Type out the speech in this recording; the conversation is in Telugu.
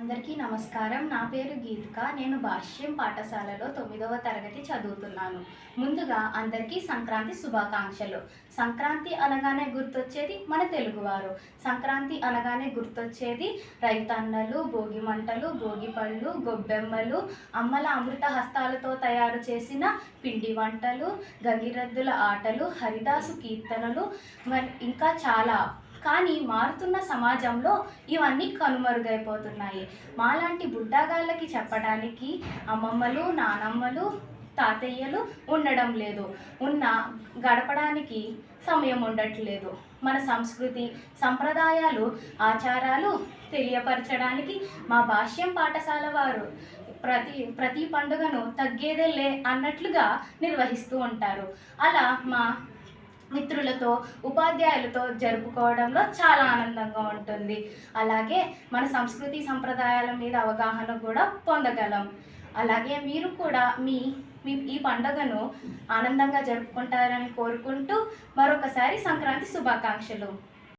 అందరికీ నమస్కారం. నా పేరు గీతిక. నేను భాష్యం పాఠశాలలో తొమ్మిదవ తరగతి చదువుతున్నాను. ముందుగా అందరికీ సంక్రాంతి శుభాకాంక్షలు. సంక్రాంతి అనగానే గుర్తొచ్చేది మన తెలుగువారు. సంక్రాంతి అనగానే గుర్తొచ్చేది రైతన్నలు భోగి మంటలు భోగి పళ్ళు గొబ్బెమ్మలు అమ్మల అమృత హస్తాలతో తయారు చేసిన పిండి వంటలు గగిరద్దుల ఆటలు హరిదాసు కీర్తనలు మరి ఇంకా చాలా. కానీ మారుతున్న సమాజంలో ఇవన్నీ కనుమరుగైపోతున్నాయి. మాలాంటి బుడ్డగాళ్ళకి చెప్పడానికి అమ్మమ్మలు నానమ్మలు తాతయ్యలు ఉండడం లేదు. ఉన్న గడపడానికి సమయం ఉండట్లేదు. మన సంస్కృతి సంప్రదాయాలు ఆచారాలు తెలియపరచడానికి మా భాష్యం పాఠశాల వారు ప్రతి ప్రతి పండుగను తగ్గేదేలే అన్నట్లుగా నిర్వహిస్తూ ఉంటారు. అలా మా మిత్రులతో ఉపాధ్యాయులతో జరుపుకోవడంలో చాలా ఆనందంగా ఉంటుంది. అలాగే మన సంస్కృతి సంప్రదాయాల మీద అవగాహన కూడా పొందగలం. అలాగే మీరు కూడా మీ మీ ఈ పండుగను ఆనందంగా జరుపుకుంటారని కోరుకుంటూ మరొకసారి సంక్రాంతి శుభాకాంక్షలు.